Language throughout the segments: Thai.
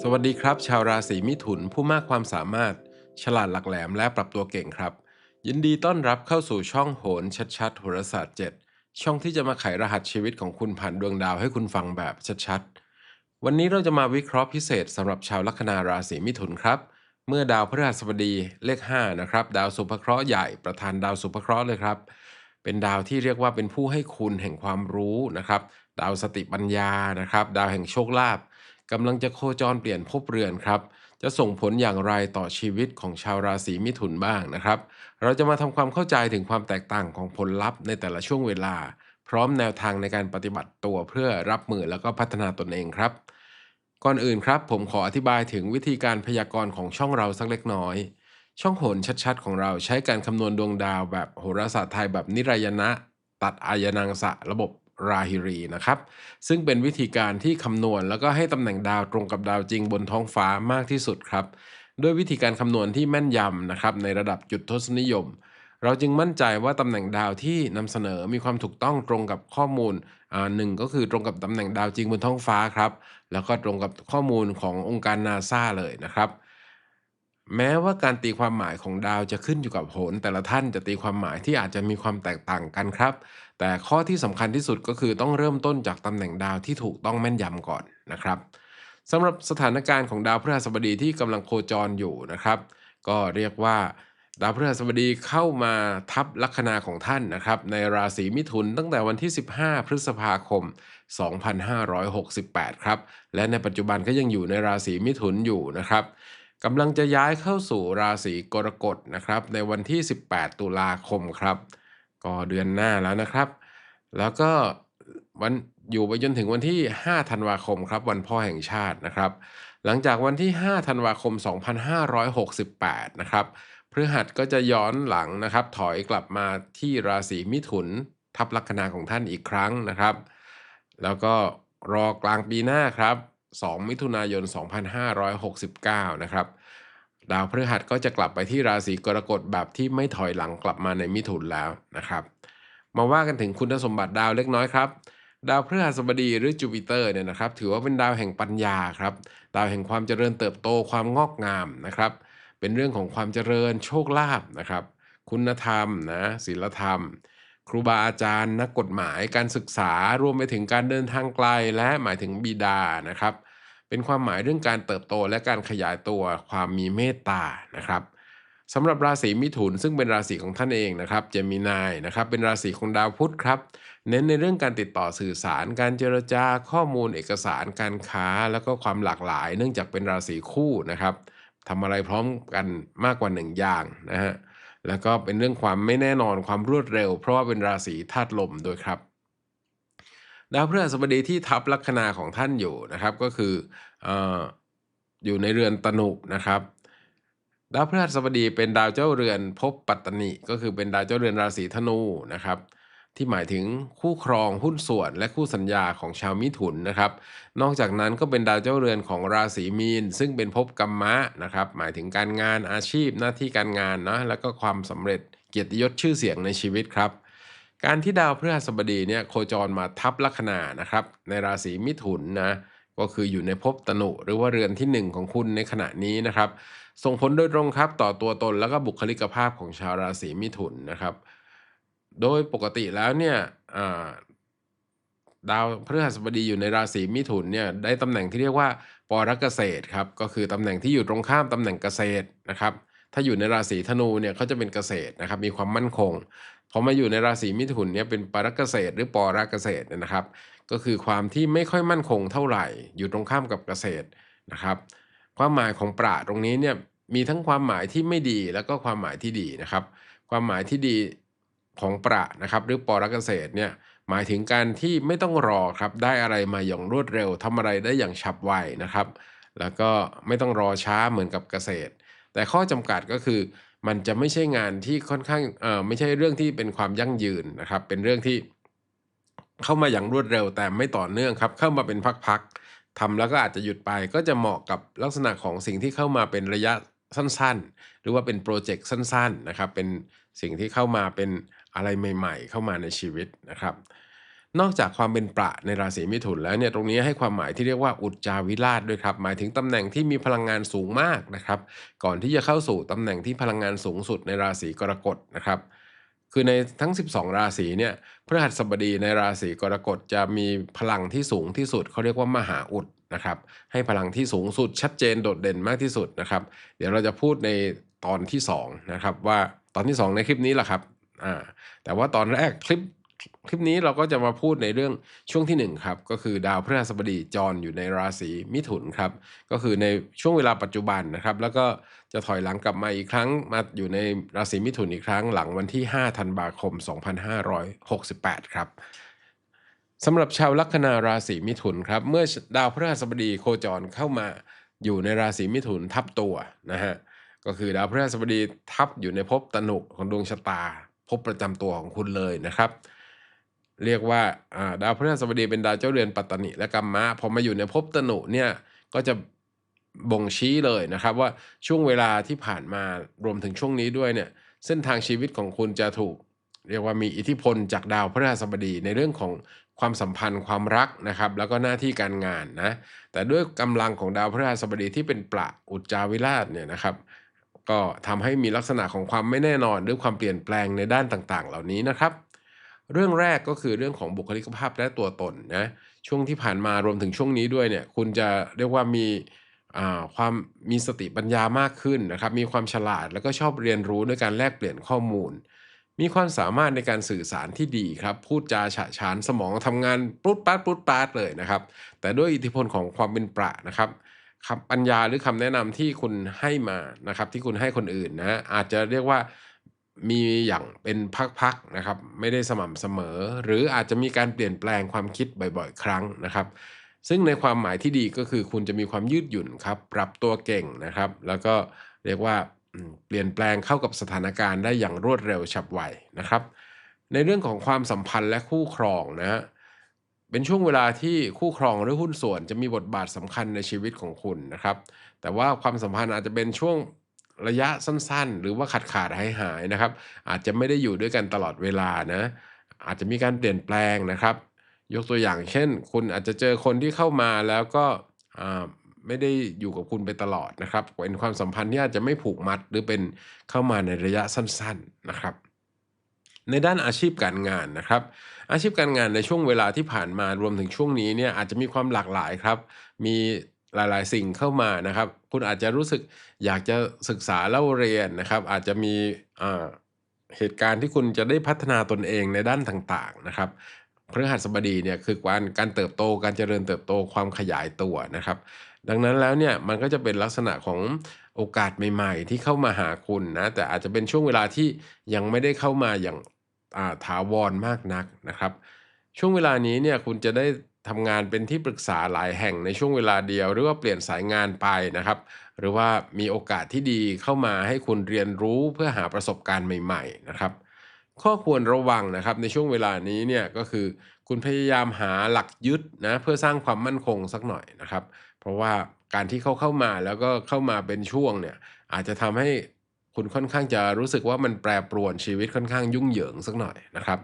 สวัสดีครับ ชาวราศีมิถุนผู้มากความสามารถ ฉลาดหลักแหลมและปรับตัวเก่งครับ ยินดีต้อนรับเข้าสู่ช่องโหนชัดๆโหราศาสตร์ 7 ช่องที่จะมาไขรหัสชีวิตของคุณผ่านดวงดาวให้คุณฟังแบบชัดๆ วันนี้เราจะมาวิเคราะห์พิเศษสำหรับชาวลัคนาราศีมิถุนครับ เมื่อดาวพฤหัสบดีเลข 5 นะครับ ดาวสุภเคราะห์ใหญ่ประธานดาวสุภเคราะห์เลยครับ เป็นดาวที่เรียกว่าเป็นผู้ให้คุณแห่งความรู้นะครับ ดาวสติปัญญานะครับ ดาวแห่งโชคลาภกำลังจะโคจรเปลี่ยนภพเรือนครับ จะส่งผลอย่างไรต่อชีวิตของชาวราศีมิถุนบ้างนะครับ เราจะมาทำความเข้าใจถึงความแตกต่างของผลลัพธ์ในแต่ละช่วงเวลา พร้อมแนวทางในการปฏิบัติตัวเพื่อรับมือแล้วก็พัฒนาตนเองครับ ก่อนอื่นครับ ผมขออธิบายถึงวิธีการพยากรณ์ของช่องเราสักเล็กน้อย ช่องโหนชัดๆ ของเราใช้การคำนวณดวงดาวแบบโหราศาสตร์ไทยแบบนิรายณะ ตัดอายนังสะระบบราฮิรีนะครับ ซึ่งเป็นวิธีการที่คำนวณแล้วก็ให้ตำแหน่งดาวตรงกับดาวจริงบนท้องฟ้ามากที่สุดครับ ด้วยวิธีการคำนวณที่แม่นยำนะครับในระดับจุดทศนิยม เราจึงมั่นใจว่าตำแหน่งดาวที่นำเสนอมีความถูกต้องตรงกับข้อมูลหนึ่งก็คือตรงกับตำแหน่งดาวจริงบนท้องฟ้าครับ แล้วก็ตรงกับข้อมูลขององค์การนาซาเลยนะครับ แม้ว่าการตีความหมายของดาวจะขึ้นอยู่กับโหนแต่ละท่านจะตีความหมายที่อาจจะมีความแตกต่างกันครับ แต่ข้อที่สำคัญที่สุดก็คือต้องเริ่มต้นจากตำแหน่งดาวที่ถูกต้องแม่นยำก่อนนะครับสำหรับสถานการณ์ของดาวพฤหัสบดีที่กำลังโคจรอยู่นะครับ ก็เรียกว่าดาวพฤหัสบดีเข้ามาทับลัคนาของท่านนะครับ ในราศีมิถุนตั้งแต่วันที่ 15 พฤษภาคม 2568 ครับ และในปัจจุบันก็ยังอยู่ในราศีมิถุนอยู่นะครับ กำลังจะย้ายเข้าสู่ราศีกรกฎนะครับ ในวันที่ 18 ตุลาคมครับ ก็เดือนหน้าแล้วนะครับ แล้วก็วันอยู่ไปจนถึงวันที่ 5 ธันวาคมครับ วันพ่อแห่งชาตินะครับ หลังจากวันที่ 5 ธันวาคม 2568 นะครับพฤหัสก็จะย้อนหลังนะครับ ถอยกลับมาที่ราศีมิถุนทับลัคนาของท่านอีกครั้งนะครับ แล้วก็รอกลางปีหน้าครับ 2 มิถุนายน 2569 นะครับ ดาวพฤหัสก็จะกลับไปที่ราศีกรกฎแบบที่ไม่ถอยหลังกลับมาในมิถุนแล้วนะครับ มาว่ากันถึงคุณสมบัติดาวเล็กน้อยครับดาวพฤหัสบดีหรือจูปิเตอร์เนี่ยนะครับ ถือว่าเป็นดาวแห่งปัญญาครับ ดาวแห่งความเจริญเติบโตความงอกงามนะครับ เป็นเรื่องของความเจริญโชคลาภนะครับ คุณธรรมนะศีลธรรม ครูบาอาจารย์ นักกฎหมายการศึกษารวมไปถึงการเดินทางไกลและหมายถึงบิดานะครับ เป็นความหมายเรื่องการเติบโตและการขยายตัวความมีเมตตานะครับสำหรับราศีมิถุนซึ่งเป็นราศีของท่านเองนะครับเจมินายนะครับเป็นราศีของดาวพุธครับเน้นในเรื่องการติดต่อสื่อสาร การเจรจาข้อมูลเอกสารการค้า แล้วก็ความหลากหลาย เนื่องจากเป็นราศีคู่นะครับทำอะไรพร้อมกันมากกว่าหนึ่งอย่างนะฮะแล้วก็เป็นเรื่องความไม่แน่นอนความรวดเร็ว เพราะว่าเป็นราศีธาตุลมด้วยครับ ดาวพฤหัสบดีที่ทับลัคนาของท่านอยู่นะครับ ก็คือออยู่ในเรือนตนุนะครับ ดาวพฤหัสบดีเป็นดาวเจ้าเรือนภพปัตตนิก็คือเป็นดาวเจ้าเรือนราศีธนูนะครับที่หมายถึงคู่ครองหุ้นส่วนและคู่สัญญาของชาวมิถุนนะครับ นอกจากนั้นก็เป็นดาวเจ้าเรือนของราศีมีน ซึ่งเป็นภพกรรมะนะครับ หมายถึงการงานอาชีพหน้าที่การงานนะแล้วก็ความสำเร็จเกียรติยศชื่อเสียงในชีวิตครับ การที่ดาวพฤหัสบดีเนี่ยโคจรมาทับลัคนานะครับ ในราศีมิถุนนะก็คืออยู่ในภพตนุหรือว่าเรือนที่ 1 ของคุณในขณะนี้นะครับ ส่งผลโดยตรงครับต่อตัวตนแล้วก็บุคลิกภาพของชาวราศีมิถุนนะครับ โดยปกติแล้วเนี่ยดาวพฤหัสบดีอยู่ในราศีมิถุนเนี่ยได้ตำแหน่งที่เรียกว่าปรเกษตรครับก็คือตำแหน่งที่อยู่ตรงข้ามตำแหน่งเกษตรนะครับถ้าอยู่ในราศีธนูเนี่ยเขาจะเป็นเกษตรนะครับมีความมั่นคง พอมาอยู่ในราศีมิถุนเนี่ยเป็นปรเกษตรหรือปรเกษตรนะครับ ก็คือความที่ไม่ค่อยมั่นคงเท่าไหร่ อยู่ตรงข้ามกับเกษตรนะครับ ความหมายของปราตรงนี้เนี่ยมีทั้งความหมายที่ไม่ดีแล้วก็ความหมายที่ดีนะครับ ความหมายที่ดีของประนะครับ หรือปรเกษตรเนี่ยหมายถึงการที่ไม่ต้องรอครับได้อะไรมาอย่างรวดเร็วทำอะไรได้อย่างฉับไวนะครับ แล้วก็ไม่ต้องรอช้าเหมือนกับเกษตร แต่ข้อจำกัดก็คือ มันจะไม่ใช่งานที่ค่อนข้างเอ่อไม่ใช่เรื่องที่เป็นความยั่งยืนนะครับ เป็นเรื่องที่เข้ามาอย่างรวดเร็วแต่ไม่ต่อเนื่องครับ เข้ามาเป็นพักๆทำแล้วก็อาจจะหยุดไป ก็จะเหมาะกับลักษณะของสิ่งที่เข้ามาเป็นระยะสั้นๆ หรือว่าเป็นโปรเจกต์สั้น ๆนะครับ เป็นสิ่งที่เข้ามาเป็นอะไรใหม่ ๆ เข้ามาในชีวิตนะครับ นอกจากความเป็นประในราศีมิถุนแล้วเนี่ยตรงนี้ให้ความหมายที่เรียกว่าอุจจาวิราชด้วยครับ หมายถึงตำแหน่งที่มีพลังงานสูงมากนะครับ ก่อนที่จะเข้าสู่ตำแหน่งที่พลังงานสูงสุดในราศีกรกฎนะครับ คือในทั้ง 12 ราศีเนี่ยพฤหัสบดีในราศีกรกฎจะมีพลังที่สูงที่สุดเขาเรียกว่ามหาอุดนะครับให้พลังที่สูงสุดชัดเจนโดดเด่นมากที่สุดนะครับ เดี๋ยวเราจะพูดในตอนที่2นะครับว่าตอนที่ 2 ในคลิปนี้แหละครับอ่าแต่ว่าตอนแรกคลิป คลิปนี้เราก็จะมาพูดในเรื่องช่วงที่ 1 ครับ ก็คือดาวพฤหัสบดีจรอยู่ในราศีมิถุนครับ ก็คือในช่วงเวลาปัจจุบันนะครับ แล้วก็จะถอยหลังกลับมาอีกครั้งมาอยู่ในราศีมิถุนอีกครั้งหลังวันที่ 5 ธันวาคม 2568 ครับสำหรับชาวลัคนาราศีมิถุนครับ เมื่อดาวพฤหัสบดีโคจรเข้ามาอยู่ในราศีมิถุนทับตัวนะฮะก็คือดาวพฤหัสบดีทับอยู่ในภพตนุของดวงชะตาภพประจำตัวของคุณเลยนะครับ เรียกว่าดาวพฤหัสบดีเป็นดาวเจ้าเรือนปัตตนิและกัมมะพอมาอยู่ในภพตนุเนี่ยก็จะบ่งชี้เลยนะครับว่าช่วงเวลาที่ผ่านมารวมถึงช่วงนี้ด้วยเนี่ยเส้นทางชีวิตของคุณจะถูก เรียกว่ามีอิทธิพลจากดาวพฤหัสบดีในเรื่องของความสัมพันธ์ความรักนะครับ แล้วก็หน้าที่การงานนะแต่ด้วยกำลังของดาวพฤหัสบดีที่เป็นประอุจจาวิราชเนี่ยนะครับ ก็ทำให้มีลักษณะของความไม่แน่นอนหรือความเปลี่ยนแปลงในด้านต่าง ๆ เหล่านี้นะครับ เรื่องแรกก็คือเรื่องของบุคลิกภาพและตัวตนนะช่วงที่ผ่านมารวมถึงช่วงนี้ด้วยเนี่ยคุณจะเรียกว่ามีความมีสติปัญญามากขึ้นนะครับมีความฉลาดแล้วก็ชอบเรียนรู้ด้วยการแลกเปลี่ยนข้อมูล มีความสามารถในการสื่อสารที่ดีครับพูดจาฉะฉานสมองทำงานปุ๊ดปัดปุ๊ดปัดเลยนะครับ แต่ด้วยอิทธิพลของความเป็นประนะครับคำปัญญาหรือคำแนะนำที่คุณให้มานะครับที่คุณให้คนอื่นนะอาจจะเรียกว่า มีอย่างเป็นพักๆนะครับ ไม่ได้สม่ำเสมอ หรืออาจจะมีการเปลี่ยนแปลงความคิดบ่อยๆ ครั้งนะครับ ซึ่งในความหมายที่ดีก็คือคุณจะมีความยืดหยุ่นครับ ปรับตัวเก่งนะครับ แล้วก็เรียกว่าเปลี่ยนแปลงเข้ากับสถานการณ์ได้อย่างรวดเร็วฉับไวนะครับ ในเรื่องของความสัมพันธ์และคู่ครองนะฮะเป็นช่วงเวลาที่คู่ครองหรือหุ้นส่วนจะมีบทบาทสำคัญในชีวิตของคุณนะครับ แต่ว่าความสัมพันธ์อาจจะเป็นช่วง ระยะสั้นๆ หรือว่าขาดขาดหายหายนะครับ อาจจะไม่ได้อยู่ด้วยกันตลอดเวลานะ อาจจะมีการเปลี่ยนแปลงนะครับ ยกตัวอย่างเช่น คุณอาจจะเจอคนที่เข้ามาแล้วก็ไม่ได้อยู่กับคุณไปตลอดนะครับเป็นความสัมพันธ์ที่อาจจะไม่ผูกมัดหรือเป็นเข้ามาในระยะสั้น ๆนะครับ ในด้านอาชีพการงานนะครับ อาชีพการงานในช่วงเวลาที่ผ่านมารวมถึงช่วงนี้เนี่ยอาจจะมีความหลากหลายครับ มี หลาย ๆ สิ่งเข้ามานะครับ คุณอาจจะรู้สึกอยากจะศึกษาเล่าเรียนนะครับ อาจจะมีเหตุการณ์ที่คุณจะได้พัฒนาตนเองในด้านต่าง ๆ นะครับพฤหัสบดีเนี่ยคือการการเติบโตการเจริญเติบโตความขยายตัวนะครับ ดังนั้นแล้วเนี่ยมันก็จะเป็นลักษณะของโอกาสใหม่ๆ ที่เข้ามาหาคุณนะแต่อาจจะเป็นช่วงเวลาที่ยังไม่ได้เข้ามาอย่างถาวรมากนักนะครับ ช่วงเวลานี้เนี่ยคุณจะได้ ทำงานเป็นที่ปรึกษาหลายแห่งในช่วงเวลาเดียว หรือว่าเปลี่ยนสายงานไปนะครับ หรือว่ามีโอกาสที่ดีเข้ามาให้คุณเรียนรู้เพื่อหาประสบการณ์ใหม่ ๆ นะครับ ข้อควรระวังนะครับในช่วงเวลานี้เนี่ยก็คือคุณพยายามหาหลักยึดนะเพื่อสร้างความมั่นคงสักหน่อยนะครับ เพราะว่าการที่เขาเข้ามาแล้วก็เข้ามาเป็นช่วงเนี่ยอาจจะทำให้คุณค่อนข้างจะรู้สึกว่ามันแปรปรวนชีวิตค่อนข้างยุ่งเหยิงสักหน่อยนะครับ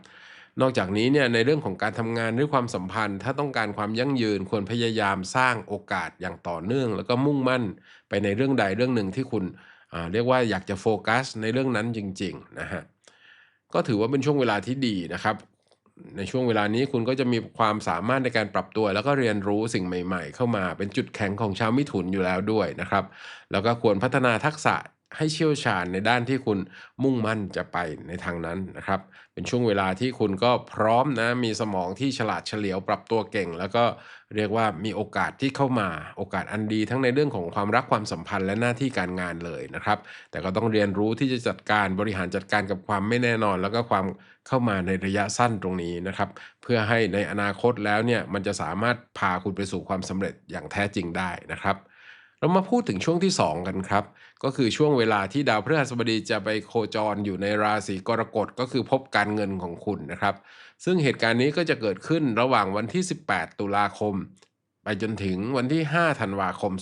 นอกจากนี้เนี่ยในเรื่องของการทำงานหรือความสัมพันธ์ ถ้าต้องการความยั่งยืนควรพยายามสร้างโอกาสอย่างต่อเนื่อง แล้วก็มุ่งมั่นไปในเรื่องใดเรื่องหนึ่งที่คุณเรียกว่าอยากจะโฟกัสในเรื่องนั้นจริงๆนะฮะก็ถือว่าเป็นช่วงเวลาที่ดีนะครับ ในช่วงเวลานี้คุณก็จะมีความสามารถในการปรับตัว แล้วก็เรียนรู้สิ่งใหม่ ๆ เข้ามาเป็นจุดแข็งของชาวมิถุนอยู่แล้วด้วยนะครับ แล้วก็ควรพัฒนาทักษะ ให้เชี่ยวชาญในด้านที่คุณมุ่งมั่นจะไปในทางนั้นนะครับ เป็นช่วงเวลาที่คุณก็พร้อมนะมีสมองที่ฉลาดเฉลียวปรับตัวเก่ง แล้วก็เรียกว่ามีโอกาสที่เข้ามาโอกาสอันดีทั้งในเรื่องของความรักความสัมพันธ์และหน้าที่การงานเลยนะครับ แต่ก็ต้องเรียนรู้ที่จะจัดการบริหารจัดการกับความไม่แน่นอน แล้วก็ความเข้ามาในระยะสั้นตรงนี้นะครับ เพื่อให้ในอนาคตแล้วเนี่ยมันจะสามารถพาคุณไปสู่ความสำเร็จอย่างแท้จริงได้นะครับ เรามาพูดถึงช่วงที่ 2 กันครับ ก็คือช่วงเวลาที่ดาวพฤหัสบดีจะไปโคจรอยู่ในราศีกรกฎก็คือพบการเงินของคุณนะครับ ซึ่งเหตุการณ์นี้ก็จะเกิดขึ้นระหว่างวันที่ 18 ตุลาคม ไปจนถึงวันที่ 5 ธันวาคม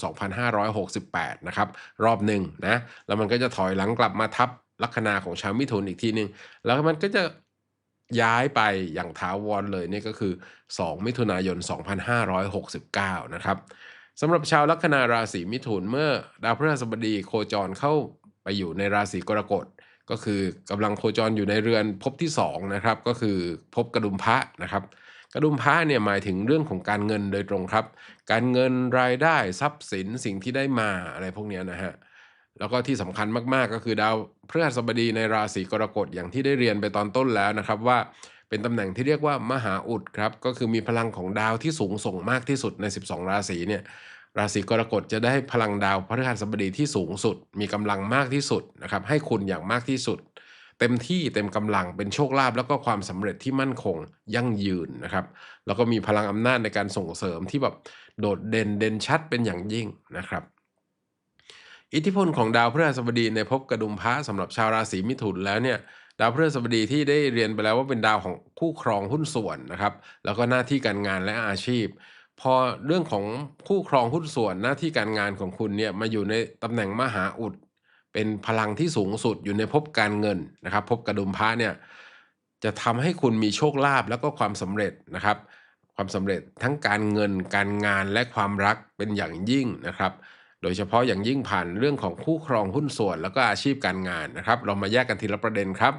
2568 นะครับ รอบหนึ่งนะแล้วมันก็จะถอยหลังกลับมาทับลัคนาของชาวมิถุนอีกทีหนึ่งแล้วมันก็จะย้ายไปอย่างถาวรเลยนี่ก็คือ 2 มิถุนายน 2569 นะครับ สำหรับชาวลัคนาราศีมิถุนเมื่อดาวพฤหัสบดีโคจรเข้าไปอยู่ในราศีกรกฎก็คือกำลังโคจรอยู่ในเรือนภพที่2นะครับก็คือภพกระดุมพระนะครับ กระดุมพระเนี่ยหมายถึงเรื่องของการเงินโดยตรงครับ การเงินรายได้ทรัพย์สินสิ่งที่ได้มาอะไรพวกเนี้ยนะฮะแล้วก็ที่สำคัญมากๆก็คือดาวพฤหัสบดีในราศีกรกฎอย่างที่ได้เรียนไปตอนต้นแล้วนะครับว่าเป็นตำแหน่งที่เรียกว่ามหาอุดครับก็คือมีพลังของดาวที่สูงส่งมากที่สุดใน 12 ราศีเนี่ย ราศีกรกฎจะได้พลังดาวพฤหัสบดีที่สูงสุด มีกำลังมากที่สุดนะครับให้คุณอย่างมากที่สุด เต็มที่เต็มกำลังเป็นโชคลาภแล้วก็ความสำเร็จที่มั่นคงยั่งยืนนะครับ แล้วก็มีพลังอำนาจในการส่งเสริมที่แบบโดดเด่นเด่นชัดเป็นอย่างยิ่งนะครับ อิทธิพลของดาวพฤหัสบดีในภพกระดุมพระสำหรับชาวราศีมิถุนแล้วเนี่ยดาวพฤหัสบดีที่ได้เรียนไปแล้วว่าเป็นดาวของคู่ครองหุ้นส่วนนะครับ แล้วก็หน้าที่การงานและอาชีพ พอเรื่องของคู่ครองหุ้นส่วนหน้าที่การงานของคุณเนี่ยมาอยู่ในตำแหน่งมหาอุด เป็นพลังที่สูงสุดอยู่ในภพการเงินนะครับภพกระดุมพระเนี่ยจะทำให้คุณมีโชคลาภแล้วก็ความสำเร็จนะครับ ความสำเร็จทั้งการเงินการงานและความรักเป็นอย่างยิ่งนะครับ โดยเฉพาะอย่างยิ่งผ่านเรื่องของคู่ครองหุ้นส่วน แล้วก็อาชีพการงานนะครับ เรามาแยกกันทีละประเด็นครับ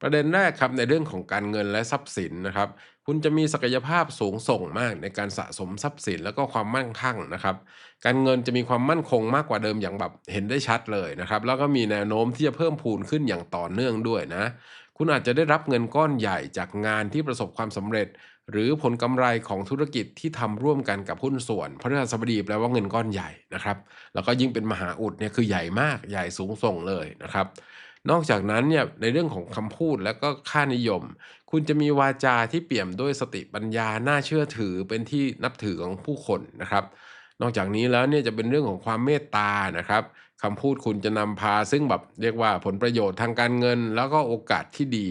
ประเด็นแรกครับในเรื่องของการเงินและทรัพย์สินนะครับ คุณจะมีศักยภาพสูงส่งมากในการสะสมทรัพย์สินแล้วก็ความมั่งคั่งนะครับ การเงินจะมีความมั่นคงมากกว่าเดิมอย่างแบบเห็นได้ชัดเลยนะครับ แล้วก็มีแนวโน้มที่จะเพิ่มพูนขึ้นอย่างต่อเนื่องด้วยนะ คุณอาจจะได้รับเงินก้อนใหญ่จากงานที่ประสบความสำเร็จ หรือผลกำไรของธุรกิจที่ทำร่วมกันกับหุ้นส่วนพระฤหัสบดีแปลว่าเงินก้อนใหญ่นะครับ แล้วก็ยิ่งเป็นมหาอุดเนี่ยคือใหญ่มากใหญ่สูงส่งเลยนะครับ นอกจากนั้นเนี่ยในเรื่องของคำพูดและก็ค่านิยม คุณจะมีวาจาที่เปี่ยมด้วยสติปัญญาน่าเชื่อถือเป็นที่นับถือของผู้คนนะครับนอกจากนี้แล้วเนี่ยจะเป็นเรื่องของความเมตตานะครับคำพูดคุณจะนำพาซึ่งแบบเรียกว่าผลประโยชน์ทางการเงิน แล้วก็โอกาสที่ดี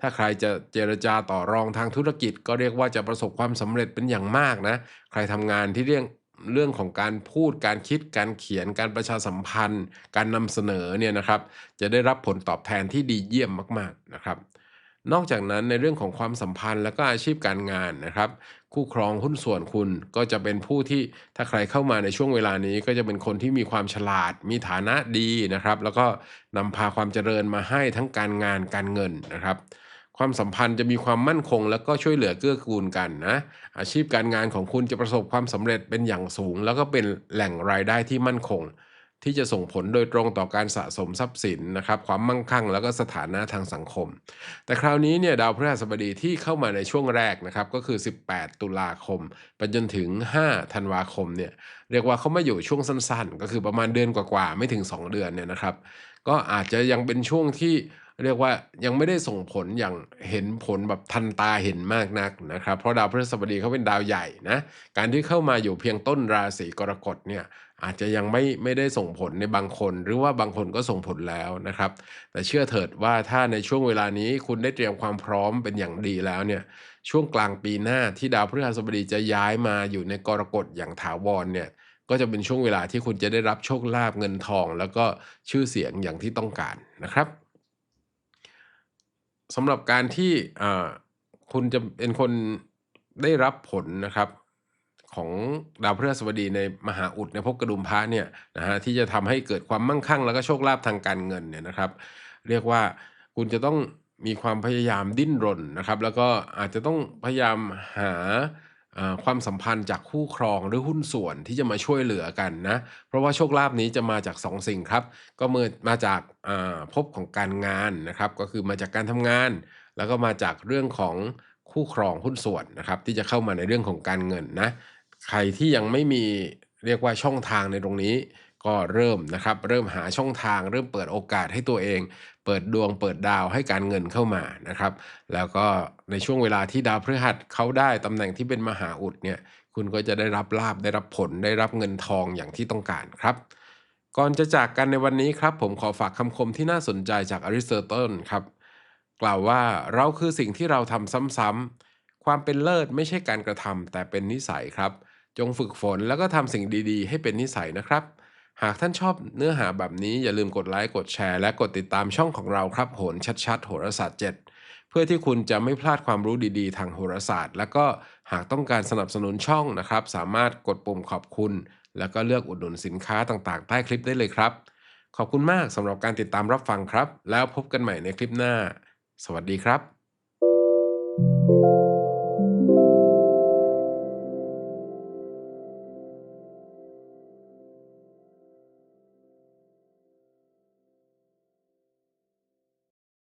ถ้าใครจะเจรจาต่อรองทางธุรกิจ ก็เรียกว่าจะประสบความสำเร็จเป็นอย่างมากนะ ใครทำงานที่เรื่อง เรื่องของการพูดการคิดการเขียนการประชาสัมพันธ์ การนำเสนอเนี่ยนะครับ จะได้รับผลตอบแทนที่ดีเยี่ยมมาก ๆนะครับ นอกจากนั้นในเรื่องของความสัมพันธ์และก็อาชีพการงานนะครับ คู่ครองหุ้นส่วนคุณก็จะเป็นผู้ที่ถ้าใครเข้ามาในช่วงเวลานี้ ก็จะเป็นคนที่มีความฉลาด มีฐานะดีนะครับ แล้วก็นำพาความเจริญมาให้ทั้งการงานการเงินนะครับ ความสัมพันธ์จะมีความมั่นคง แล้วก็ช่วยเหลือเกื้อกูลกันนะอาชีพการงานของคุณจะประสบความสำเร็จเป็นอย่างสูง แล้วก็เป็นแหล่งรายได้ที่มั่นคง ที่จะส่งผลโดยตรงต่อการสะสมทรัพย์สินนะครับความมั่งคั่ง แล้วก็สถานะทางสังคม แต่คราวนี้เนี่ยดาวพฤหัสบดีที่เข้ามาในช่วงแรกนะครับก็คือ 18 ตุลาคมไปจนถึง 5 ธันวาคมเนี่ยเรียกว่าเขามาอยู่ช่วงสั้น ๆ ก็คือประมาณเดือนกว่าๆไม่ถึง 2 เดือนเนี่ยนะครับ ก็อาจจะยังเป็นช่วงที่ เรียกว่ายังไม่ได้ส่งผลอย่างเห็นผลแบบทันตาเห็นมากนักนะครับเพราะดาวพฤหัสบดีเขาเป็นดาวใหญ่นะการที่เข้ามาอยู่เพียงต้นราศีกรกฎเนี่ยอาจจะยังไม่ไม่ได้ส่งผลในบางคน หรือว่าบางคนก็ส่งผลแล้วนะครับ แต่เชื่อเถิดว่าถ้าในช่วงเวลานี้คุณได้เตรียมความพร้อมเป็นอย่างดีแล้วเนี่ยช่วงกลางปีหน้าที่ดาวพฤหัสบดีจะย้ายมาอยู่ในกรกฎอย่างถาวรเนี่ยก็จะเป็นช่วงเวลาที่คุณจะได้รับโชคลาภเงินทอง แล้วก็ชื่อเสียงอย่างที่ต้องการนะครับ สำหรับการที่คุณจะเป็นคนได้รับผลนะครับของดาวพฤหัสบดีในมหาอุดในภพกระดุมพระเนี่ยนะฮะที่จะทำให้เกิดความมั่งคั่ง แล้วก็โชคลาภทางการเงินเนี่ยนะครับ เรียกว่าคุณจะต้องมีความพยายามดิ้นรนนะครับ แล้วก็อาจจะต้องพยายามหา ความสัมพันธ์จากคู่ครองหรือหุ้นส่วนที่จะมาช่วยเหลือกันนะ เพราะว่าโชคลาภนี้จะมาจากสองสิ่งครับ ก็มือมาจากอ่าภพของการงานนะครับ ก็คือมาจากการทำงาน แล้วก็มาจากเรื่องของคู่ครองหุ้นส่วนนะครับ ที่จะเข้ามาในเรื่องของการเงินนะ ใครที่ยังไม่มีเรียกว่าช่องทางในตรงนี้ ก็เริ่มนะครับเริ่มหาช่องทาง เริ่มเปิดโอกาสให้ตัวเอง เปิดดวงเปิดดาวให้การเงินเข้ามานะครับ แล้วก็ในช่วงเวลาที่ดาวพฤหัสเขาได้ตำแหน่งที่เป็นมหาอุดเนี่ยคุณก็จะได้รับลาบได้รับผลได้รับเงินทองอย่างที่ต้องการครับก่อนจะจากกันในวันนี้ครับ ผมขอฝากคำคมที่น่าสนใจจากอริสโตเติลครับ กล่าวว่าเราคือสิ่งที่เราทำซ้ำๆความเป็นเลิศไม่ใช่การกระทำแต่เป็นนิสัยครับ จงฝึกฝนแล้วก็ทำสิ่งดีๆ ให้เป็นนิสัยนะครับ หากท่านชอบเนื้อหาแบบนี้อย่าลืมกดไลค์กดแชร์และกดติดตามช่องของเราครับโหนชัดๆ โหราศาสตร์7พื่อที่คุณจะไม่พลาดความรู้ดีๆ ทางโหราศาสตร์ แล้วก็หากต้องการสนับสนุนช่องนะครับ สามารถกดปุ่มขอบคุณ แล้วก็เลือกอุดหนุนสินค้าต่างๆ ใต้คลิปได้เลยครับ ขอบคุณมากสำหรับการติดตามรับฟังครับ แล้วพบกันใหม่ในคลิปหน้า สวัสดีครับ